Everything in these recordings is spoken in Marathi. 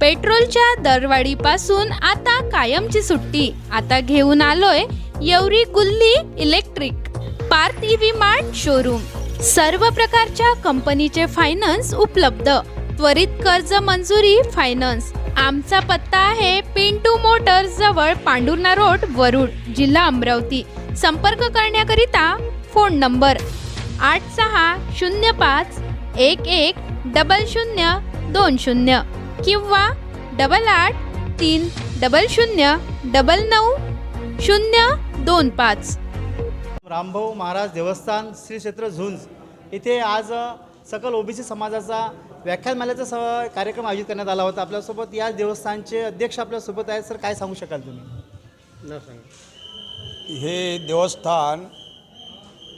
पेट्रोलच्या दरवाढीपासून आता कायमची सुट्टी. आता घेऊन आलोय येवरी गुल्ली electric. Parth EV mart showroom सर्व प्रकारच्या कंपनीचे फायनान्स उपलब्ध. त्वरित कर्ज मंजुरी फायनान्स आमचा पत्ता आहे पिंटू मोटर्स जवळ पांडुर्णा रोड वरुड जिल्हा अमरावती. संपर्क करण्याकरिता फोन नंबर आठ सहा शून्य पाच एक एक डबल शून्य दोन शून्य. किंवा डबल आठ तीन डबल शून्य डबल नऊ शून्य दोन पाच. रामभाऊ महाराज देवस्थान श्री क्षेत्र झुंज. इथे आज सकल ओबीसी समाजाचा व्याख्यानमालेचा स कार्यक्रम आयोजित करण्यात आला होता. आपल्यासोबत या देवस्थानचे अध्यक्ष आपल्यासोबत आहेत. सर काय सांगू शकाल तुम्ही? हे देवस्थान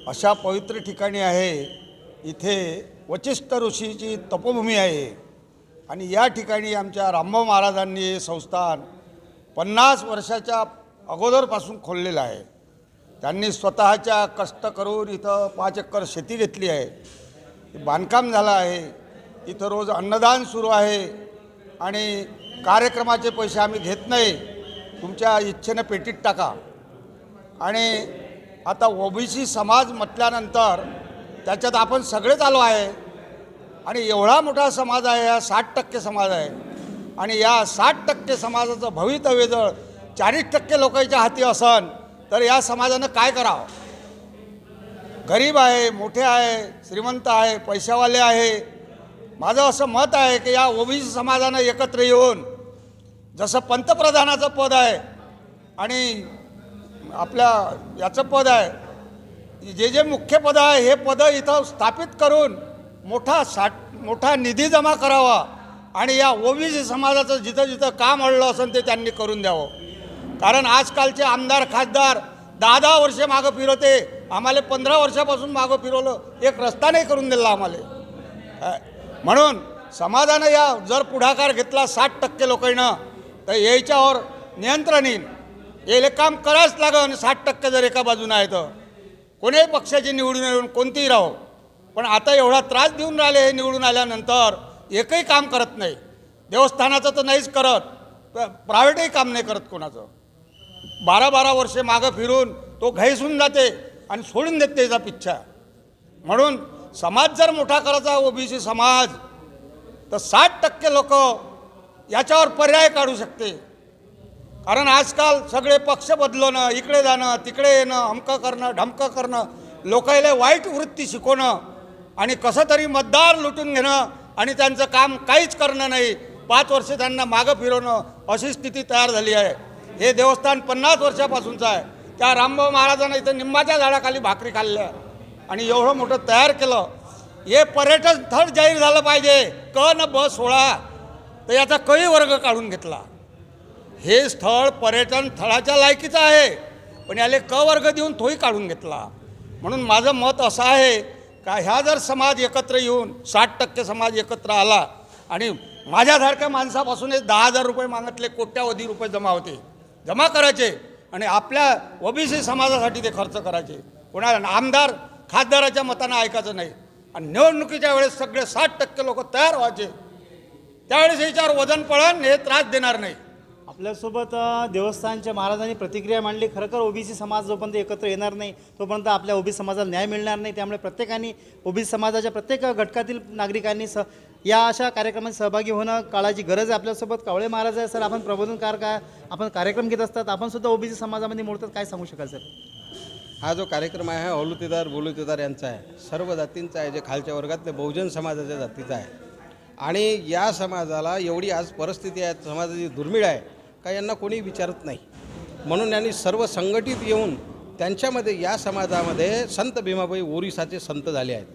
अशा पवित्र ठिकाणी आहे. इथे वचिष्ठ ऋषीची तपोभूमी आहे. आणि या ठिकाणी आमच्या रामभाऊ महाराजांनी हे संस्थान पन्नास वर्षाच्या अगोदरपासून खोललेलं आहे. त्यांनी स्वतःच्या कष्ट करून इथं पाच एकर शेती घेतली आहे. बांधकाम झालं आहे. इथं रोज अन्नदान सुरू आहे. आणि कार्यक्रमाचे पैसे आम्ही घेत नाही. तुमच्या इच्छेनं पेटीत टाका. आणि आता ओबीसी समाज म्हटल्यानंतर त्याच्यात आपण सगळेच आलो आहे. आणि एवढा मोठा समाज आहे हा साठ टक्के समाज आहे. आणि या साठ टक्के समाजाचं भवितव्य जर चाळीस टक्के लोकांच्या हाती असन तर या समाजानं काय करावं? गरीब आहे मोठे आहे श्रीमंत आहे पैशावाले आहे. माझं असं मत आहे की या ओबीसी समाजानं एकत्र येऊन जसं पंतप्रधानाचं पद आहे आणि आपल्या याचं पद आहे जे जे मुख्य पद आहे हे पद इथं स्थापित करून मोठा साठ मोठा निधी जमा करावा आणि या ओबीसी समाजाचं जिथं जिथं काम अडलं असेल ते त्यांनी करून द्यावं. कारण आजकालचे आमदार खासदार दहा दहा वर्षे मागं फिरवते. आम्हाला पंधरा वर्षापासून मागं फिरवलं. एक रस्ता नाही करून दिला आम्हाला. म्हणून समाजानं या जर पुढाकार घेतला साठ टक्के लोकांना तर याच्यावर नियंत्रण येईल याला काम करावंच लागन साठ टक्के जर एका बाजूनं आहे तर कोणीही पक्षाची निवडून येऊन कोणतीही राहो. पण आता एवढा त्रास देऊन राहिले हे निवडून आल्यानंतर एकही काम करत नाही. देवस्थानाचं तर नाहीच करत प्रायव्हेटही काम नाही करत कोणाचं. बारा बारा वर्षे मागं फिरून तो घाईसून जाते आणि सोडून देते त्याचा पिच्छा. म्हणून समाज जर मोठा करायचा ओबीसी समाज तर साठ टक्के लोक याच्यावर पर्याय काढू शकते. कारण आजकाल सगळे पक्ष बदलवणं इकडे जाणं तिकडे येणं अमकं करणं ढमकं करणं लोकायला वाईट वृत्ती शिकवणं आणि कसं तरी मतदार लुटून घेणं आणि त्यांचं काम काहीच करणं नाही. पाच वर्ष त्यांना मागं फिरवणं अशी स्थिती तयार झाली आहे. हे देवस्थान पन्नास वर्षापासूनचं आहे. त्या रामभाऊ महाराजांना इथं निंबाच्या झाडाखाली भाकरी खाल्ल्या आणि एवढं मोठं तयार केलं. हे पर्यटन स्थळ जाहीर झालं पाहिजे. क न ब सोळा. तर याचा कही वर्ग काढून घेतला. हे स्थळ पर्यटन स्थळाच्या लायकीचं आहे. पण याले क वर्ग देऊन तोही काढून घेतला. म्हणून माझं मत असं आहे का ह्या जर समाज एकत्र येऊन साठ टक्के समाज एकत्र आला आणि माझ्यासारख्या माणसापासून दहा हजार रुपये मागितले कोट्यावधी रुपये जमा होते. जमा करायचे आणि आपल्या ओबीसी समाजासाठी ते खर्च करायचे. कोणाला आमदार खासदाराच्या मतानं ऐकायचं नाही. आणि निवडणुकीच्या वेळेस सगळे साठ टक्के लोक तयार व्हायचे. त्यावेळेस याच्यावर वजन पळण हे त्रास देणार नाही. आपल्यासोबत देवस्थानच्या महाराजांनी प्रतिक्रिया मांडली. खरं ओबीसी समाज जोपर्यंत एकत्र येणार नाही तोपर्यंत आपल्या ओबीसी समाजाला न्याय मिळणार नाही. त्यामुळे प्रत्येकाने ओबीसी समाजाच्या प्रत्येक घटकातील नागरिकांनी स या अशा कार्यक्रमात सहभागी होणं काळाची गरज आहे आपल्यासोबत. कावळे महाराज आहे सर. आपण प्रबोधनकार काय आपण कार्यक्रम घेत असतात. आपण सुद्धा ओबीसी समाजामध्ये मोडतात. काय सांगू शकाल सर? हा जो कार्यक्रम आहे हा औलुतेदार बोलुतेदार यांचा आहे. सर्व जातींचा आहे जे खालच्या वर्गातले बहुजन समाजाच्या जातीचा आहे. आणि या समाजाला एवढी आज परिस्थिती आहे समाजाची दुर्मिळ आहे. का यांना कोणी विचारत नाही. म्हणून यांनी सर्व संघटित येऊन त्यांच्यामध्ये या समाजामध्ये संत भीमाबाई ओरिसाचे संत झाले आहेत.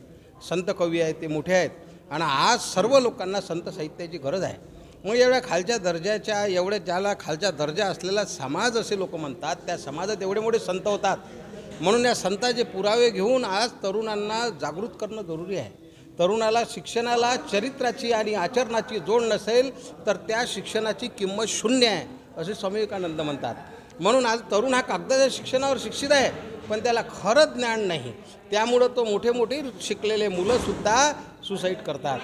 संत कवी आहेत ते मोठे आहेत. आणि आज सर्व लोकांना संत साहित्याची गरज आहे. मग एवढ्या खालच्या दर्जाच्या एवढ्या ज्याला खालच्या दर्जा असलेला समाज असे लोक म्हणतात त्या समाजात एवढे मोठे संत होतात. म्हणून या संताचे पुरावे घेऊन आज तरुणांना जागृत करणं जरुरी आहे. तरुणाला शिक्षणाला चरित्राची आणि आचरणाची जोड नसेल तर त्या शिक्षणाची किंमत शून्य आहे असे स्वामी विवेकानंद म्हणतात. म्हणून आज तरुण हा कागदाच्या शिक्षणावर शिक्षित आहे पण त्याला खरं ज्ञान नाही. त्यामुळं तो मोठे मोठे शिकलेले मुलंसुद्धा सुसाईड करतात.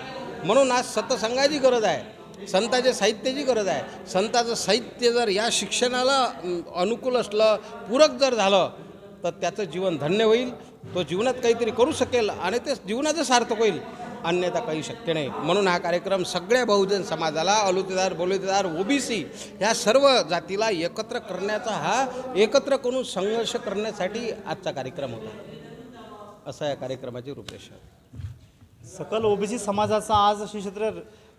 म्हणून आज सतसंगाची गरज आहे संताच्या साहित्याची गरज आहे. संताचं साहित्य जर या शिक्षणाला अनुकूल असलं पूरक जर झालं तर त्याचं जीवन धन्य होईल. तो जीवनात काहीतरी करू शकेल आणि ते जीवनाचं सार्थक होईल. अन्यथा काही शक्य नाही. म्हणून हा कार्यक्रम सगळ्या बहुजन समाजाला अलुतेदार बोलुतेदार ओबीसी ह्या सर्व जातीला एकत्र करण्याचा हा एकत्र करून संघर्ष करण्यासाठी आजचा कार्यक्रम होता. असा या कार्यक्रमाची रूपरेषा सकल ओबीसी समाजाचा आज श्री क्षेत्र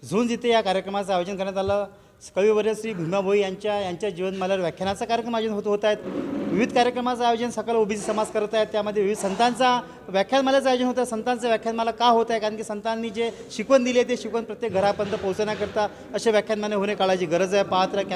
झुंज इथे या कार्यक्रमाचं आयोजन करण्यात आलं. कविवर्य श्री भीमाभोई यांच्या यांच्या जीवनमाल्यावर व्याख्यानाचा कार्यक्रम आयोजन होत होत आहेत. विविध कार्यक्रमाचं आयोजन सकाळ ओबीसी समाज करत आहेत. त्यामध्ये विविध संतांचा व्याख्यानमालाचं आयोजन होतं. संतांचं व्याख्यानमाला का होत आहे? कारण की संतांनी जे शिकवण दिली आहे ते शिकवण प्रत्येक घरापर्यंत पोहोचण्याकरता असे व्याख्यानमाने होणे काळाची गरज आहे. पाहत राहा.